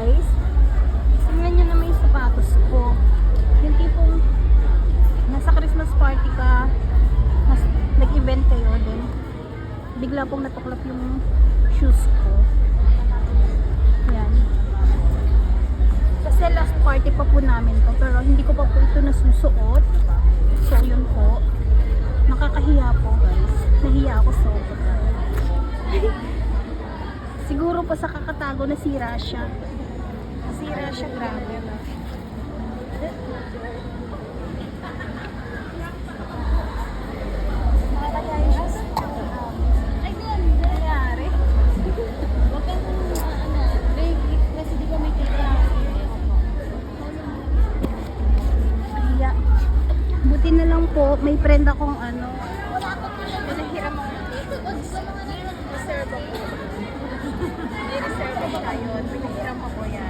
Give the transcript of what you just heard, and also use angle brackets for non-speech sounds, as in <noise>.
guys. Tingnan nyo naman yung sapatos ko. Yung tipong nasa Christmas party ka, mas nag-event kayo din. Bigla pong natuklap yung shoes ko. Ayan. Kasi last party pa po namin to, pero hindi ko pa po ito nasusuot. So, yun po. Nakakahiya po, guys. Nahiya ako sobra. <laughs> Siguro po sa kakatago nasira siya siya, grabe. Ano ano, Buti na lang po, may friend akong ano. Wala akong pinahiram ako. Reserve ako. May reserve ako tayo. Pinahiram ako yan.